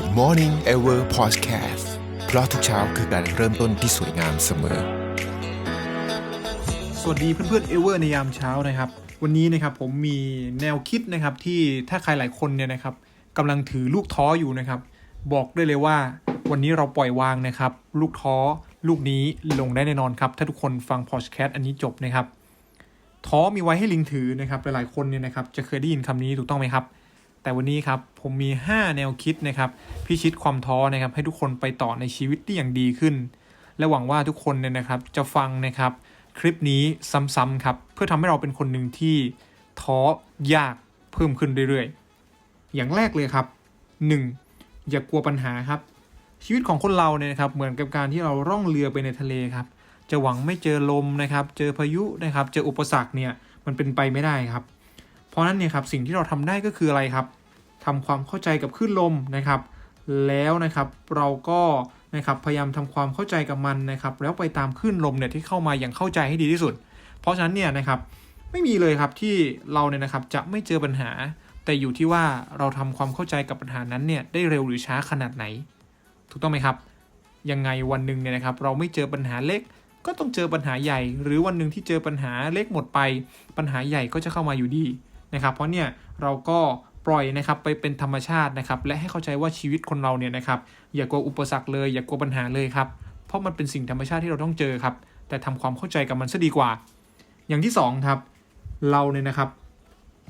Good Morning Ever Podcast เพราะทุกเช้าคือการเริ่มต้นที่สวยงามเสมอ สวัสดีเพื่อนๆเอเวอร์ในยามเช้านะครับ วันนี้นะครับผมมีแนวคิดนะครับที่ถ้าใครหลายคนเนี่ยนะครับกำลังถือลูกท้ออยู่นะครับ บอกได้เลยว่าวันนี้เราปล่อยวางนะครับ ลูกท้อลูกนี้ลงได้แน่นอนครับ ถ้าทุกคนฟังพอดแคสต์อันนี้จบนะครับท้อมีไว้ให้ลิงถือนะครับหลายๆคนเนี่ยนะครับจะเคยได้ยินคำนี้ถูกต้องไหมครับ แต่วันนี้ครับผมมี 5 แนวคิดนะครับพิชิตความท้อนะครับให้ทุกคนไปต่อในชีวิตได้อย่างดีขึ้น และหวังว่าทุกคนเนี่ยนะครับจะฟังนะครับคลิปนี้ซ้ำๆครับเพื่อทำให้เราเป็นคนหนึ่งที่ท้อยากเพิ่มขึ้นเรื่อยๆ อย่างแรกเลยครับ 1. อย่ากลัวปัญหาครับ ชีวิตของคนเราเนี่ยนะครับเหมือนกับการที่เราล่องเรือไปในทะเลครับจะหวังไม่เจอลมนะครับ เจอพายุนะครับ เจออุปสรรคเนี่ยมันเป็นไปไม่ได้ครับ เพราะนั้นเนี่ยครับสิ่งที่เราทำได้ก็คืออะไรครับทำความเข้าใจกับคลื่นลมนะครับ แล้วนะครับเราก็นะครับพยายามทำความเข้าใจกับมันนะครับ แล้วไปตามคลื่นลมเนี่ยที่เข้ามาอย่างเข้าใจให้ดีที่สุด เพราะฉะนั้นเนี่ยนะครับไม่มีเลยครับที่เราเนี่ยนะครับจะไม่เจอปัญหา แต่อยู่ที่ว่าเราทำความเข้าใจกับปัญหานั้นเนี่ยได้เร็วหรือช้าขนาดไหน ถูกต้องไหมครับ ยังไงวันหนึ่งเนี่ยนะครับ เราไม่เจอปัญหาเล็ก ก็ต้องเจอปัญหาใหญ่ หรือวันหนึ่งที่เจอปัญหาเล็กหมดไป ปัญหาใหญ่ก็จะเข้ามาอยู่ดี นะครับ เพราะเนี่ยเราก็ปล่อยนะครับไปเป็นธรรมชาตินะครับ และให้เข้าใจว่าชีวิตคนเราเนี่ยนะครับ อย่ากลัวอุปสรรคเลย อย่ากลัวปัญหาเลยครับ เพราะมันเป็นสิ่งธรรมชาติที่เราต้องเจอครับ แต่ทำความเข้าใจกับมันซะดีกว่า อย่างที่สองครับ เราเนี่ยนะครับ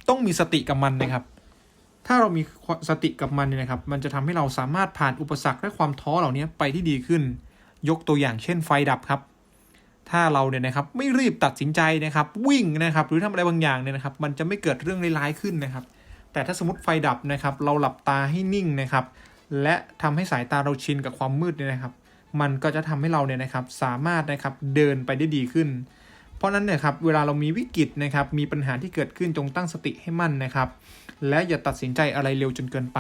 ต้องมีสติกับมันนะครับ ถ้าเรามีสติกับมันเนี่ยนะครับ มันจะทำให้เราสามารถผ่านอุปสรรคและความท้อเหล่านี้ไปที่ดีขึ้น ยกตัวอย่างเช่นไฟดับครับ ถ้าเราเนี่ยนะครับไม่รีบตัดสินใจนะครับ วิ่งนะครับ หรือทำอะไรบางอย่างเนี่ยนะครับ มันจะไม่เกิดเรื่องร้ายๆขึ้นนะครับ แต่ถ้าสมมติไฟดับนะครับ เราหลับตาให้นิ่งนะครับ และทำให้สายตาเราชินกับความมืดเนี่ยนะครับ มันก็จะทำให้เราเนี่ยนะครับ สามารถนะครับเดินไปได้ดีขึ้น เพราะนั้นเนี่ยครับเวลาเรามีวิกฤตนะครับ มีปัญหาที่เกิดขึ้นจงตั้งสติให้มั่นนะครับ และอย่าตัดสินใจอะไรเร็วจนเกินไป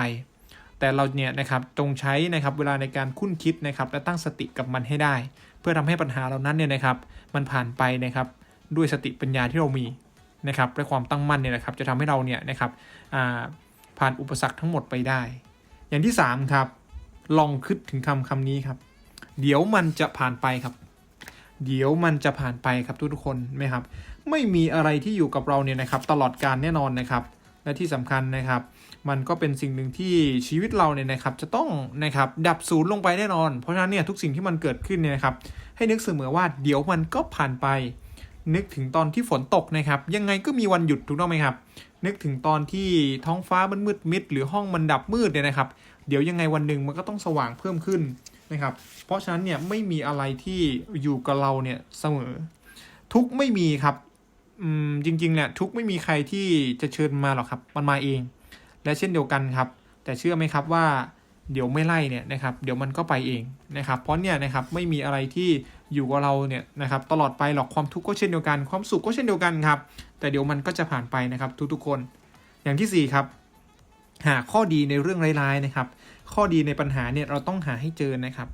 แต่เราเนี่ยนะครับจงใช้นะครับเวลาในการคุ้นคิดนะครับและตั้งสติกับมันให้ได้ เพื่อทำให้ปัญหาเหล่านั้นเนี่ยนะครับมันผ่านไปนะครับด้วยสติปัญญาที่เรามีนะครับและความตั้งมั่นเนี่ยนะครับจะทำให้เราเนี่ยนะครับผ่านอุปสรรคทั้งหมดไปได้ อย่างที่ 3 ครับ ลองคิดถึงคำคำนี้ครับ เดี๋ยวมันจะผ่านไปครับ เดี๋ยวมันจะผ่านไปครับทุกๆคนไหมครับ ไม่มีอะไรที่อยู่กับเราเนี่ยนะครับ ตลอดการแน่นอนนะครับ และที่สำคัญนะครับ มันก็เป็นสิ่งหนึ่งที่ชีวิตเราเนี่ยนะครับจะต้องนะครับดับศูนย์ลงไปแน่นอน เพราะฉะนั้นเนี่ยทุกสิ่งที่มันเกิดขึ้นเนี่ยนะครับให้นึกเสมอว่าเดี๋ยวมันก็ผ่านไป นึกถึงตอนที่ฝนตกนะครับยังไงก็มีวันหยุดถูกต้องไหมครับ นึกถึงตอนที่ท้องฟ้ามันมืดมิด หรือห้องมันดับมืดเนี่ยนะครับ เดี๋ยวยังไงวันหนึ่งมันก็ต้องสว่างเพิ่มขึ้นนะครับเพราะฉะนั้นเนี่ยไม่มีอะไรที่อยู่กับเราเนี่ยเสมอ ทุกไม่มีครับอืมจริงๆเนี่ยทุกไม่มีใครที่จะเชิญมาหรอกครับ มันมาเอง และเช่นเดียวกันครับ แต่เชื่อไหมครับว่าเดี๋ยวไม่ไล่เนี่ยนะครับเดี๋ยวมันก็ไปเองนะครับเพราะเนี่ยนะครับไม่มีอะไรที่อยู่กับเราเนี่ยนะครับตลอดไปหรอกความทุกข์ก็เช่นเดียวกัน ความสุขก็เช่นเดียวกันครับ แต่เดี๋ยวมันก็จะผ่านไปนะครับทุกๆคน อย่างที่สี่ครับหาข้อดีในเรื่องร้ายๆนะครับ ข้อดีในปัญหาเนี่ยเราต้องหาให้เจอนะครับ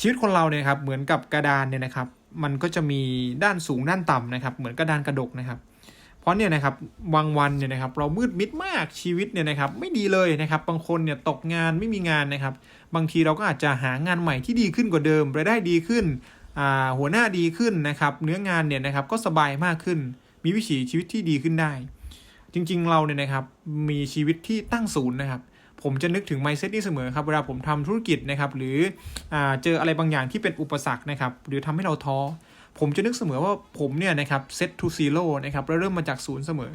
ชีวิตคนเราเนี่ยครับเหมือนกับกระดานเนี่ยนะครับ มันก็จะมีด้านสูงด้านต่ำนะครับ เหมือนกระดานกระดกนะครับ ราะเนี่ยนะครับบางวันเนี่ยนะครับเรามืดมิดมากชีวิตเนี่ยนะครับไม่ดีเลยนะครับบางคนเนี่ยตกงานไม่มีงานนะครับ บางทีเราก็อาจจะหางานใหม่ที่ดีขึ้นกว่าเดิมรายได้ดีขึ้นหัวหน้าดีขึ้นนะครับเนื้องานเนี่ยนะครับก็สบายมากขึ้น มีวิถีชีวิตที่ดีขึ้นได้ จริงๆเราเนี่ยนะครับมีชีวิตที่ตั้งศูนย์นะครับผมจะนึกถึง mindset นี้เสมอครับเวลาผมทำธุรกิจนะครับหรืออเจออะไรบางอย่างที่เป็นอุปสรรคนะครับหรือทำให้เราท้อ ผมจะนึกเสมอว่าผมเนี่ยนะครับ set to zero นะครับแล้วเริ่มมาจากศูนย์เสมอ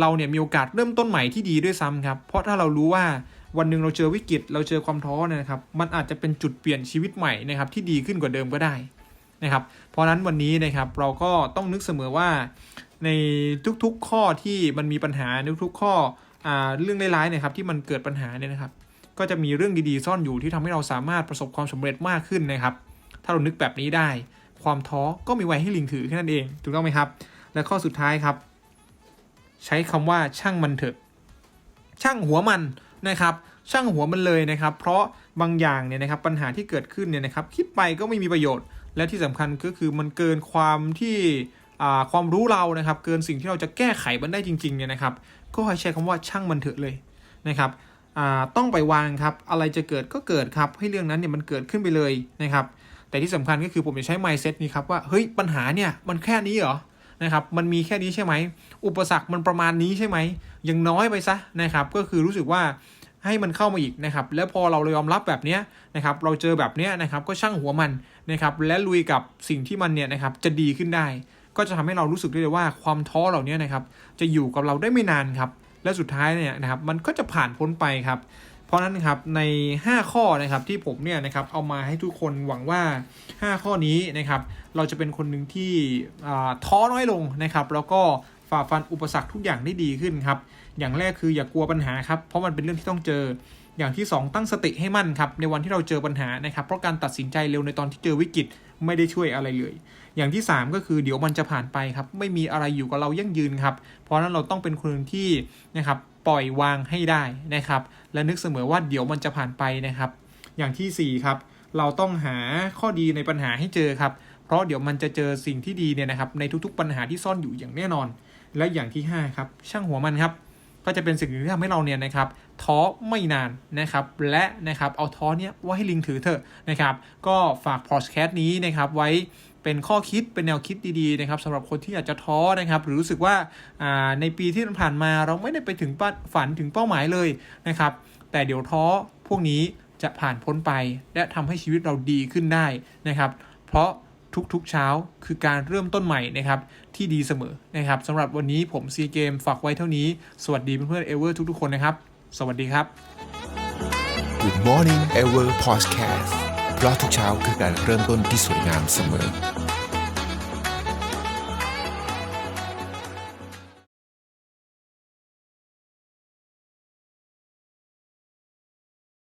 เราเนี่ยมีโอกาสเริ่มต้นใหม่ที่ดีด้วยซ้ำครับ เพราะถ้าเรารู้ว่าวันหนึ่งเราเจอวิกฤต เราเจอความท้อเนี่ยนะครับ มันอาจจะเป็นจุดเปลี่ยนชีวิตใหม่นะครับที่ดีขึ้นกว่าเดิมก็ได้นะครับ เพราะนั้นวันนี้นะครับเราก็ต้องนึกเสมอว่าในทุกๆข้อที่มันมีปัญหาทุกๆข้ออเรื่องร้ายๆนี่ยครับที่มันเกิดปัญหาเนี่ยนะครับ ก็จะมีเรื่องดีๆซ่อนอยู่ที่ทำให้เราสามารถประสบความสำเร็จมากขึ้นนะครับ ถ้าเรานึกแบบนี้ได้ ความท้อก็มีไว้ให้ลิงถือแค่นั้นเอง ถูกต้องไหมครับ และข้อสุดท้ายครับ ใช้คำว่าช่างมันเถอะ ช่างหัวมันนะครับ ช่างหัวมันเลยนะครับ เพราะบางอย่างเนี่ยนะครับปัญหาที่เกิดขึ้นเนี่ยนะครับ คิดไปก็ไม่มีประโยชน์ และที่สำคัญก็คือมันเกินความที่ความรู้เรานะครับ เกินสิ่งที่เราจะแก้ไขมันได้จริงๆเนี่ยนะครับ ก็ให้ใช้คำว่าช่างมันเถอะเลยนะครับต้องไปวางครับ อะไรจะเกิดก็เกิดครับ ให้เรื่องนั้นเนี่ยมันเกิดขึ้นไปเลยนะครับ แต่ที่สำคัญก็คือผมจะใช้ mindset นี้ครับว่าเฮ้ยปัญหาเนี่ยมันแค่นี้เหรอนะครับมันมีแค่นี้ใช่ไหม อุปสรรคมันประมาณนี้ใช่ไหมยังน้อยไปซะนะครับก็คือรู้สึกว่าให้มันเข้ามาอีกนะครับแล้วพอเรายอมรับแบบนี้นะครับเราเจอแบบนี้นะครับก็ช่างหัวมันนะครับและลุยกับสิ่งที่มันเนี่ยนะครับจะดีขึ้นได้ ก็จะทำให้เรารู้สึกได้เลยว่าความท้อเหล่านี้นะครับจะอยู่กับเราได้ไม่นานครับและสุดท้ายเนี่ยนะครับมันก็จะผ่านพ้นไปครับ เพราะนั้นครับใน 5 ข้อนะครับที่ผมเนี่ยนะครับเอามาให้ทุกคนหวังว่า 5 ข้อนี้นะครับเราจะเป็นคนหนึ่งที่ท้อน้อยลงนะครับแล้วก็ฝ่าฟันอุปสรรคทุกอย่างได้ดีขึ้นครับอย่างแรกคืออย่ากลัวปัญหาครับเพราะมันเป็นเรื่องที่ต้องเจออย่างที่ 2 ตั้งสติให้มั่นครับในวันที่เราเจอปัญหานะครับเพราะการตัดสินใจเร็วในตอนที่เจอวิกฤตไม่ได้ช่วยอะไรเลย อย่างที่ 3 ก็คือเดี๋ยวมันจะผ่านไปครับไม่มีอะไรอยู่กับเรายั่งยืนครับเพราะฉะนั้นเราต้องเป็นคนที่นะครับ ปล่อยวางให้ได้นะครับ และนึกเสมอว่าเดี๋ยวมันจะผ่านไปนะครับ อย่างทีสี่ 4 ครับ เราต้องหาข้อดีในปัญหาให้เจอครับ เพราะเดี๋ยวมันจะเจอสิ่งที่ดีเนี่ยนะครับ ในทุกๆปัญหาที่ซ่อนอยู่อย่างแน่นอน และอย่างที่ 5 ครับ ช่างหัวมันครับ ก็จะเป็นสิ่งหนึ่งที่ทำให้เราเนี่ยนะครับท้อไม่นานนะครับ และนะครับเอาท้อเนี้ยไว้ให้ลิงถือเถอะนะครับ ก็ฝากพอดแคสต์นี้นะครับไว้ เป็นข้อคิดเป็นแนวคิดดีๆนะครับสำหรับคนที่อยากจะท้อนะครับ หรือรู้สึกว่าในปีที่ผ่านมาเราไม่ได้ไปถึงเป้าฝันถึงเป้าหมายเลยนะครับ แต่เดี๋ยวท้อพวกนี้จะผ่านพ้นไป และทำให้ชีวิตเราดีขึ้นได้นะครับ เพราะทุกๆเช้าคือการเริ่มต้นใหม่นะครับที่ดีเสมอนะครับสำหรับวันนี้ผมซีเกมฝากไว้เท่านี้ สวัสดีเพื่อนๆเอเวอร์ทุกๆคนนะครับ สวัสดีครับ Good Morning Ever Podcast เพราะทุกเช้าคือการเริ่มต้นที่สวยงามเสมอ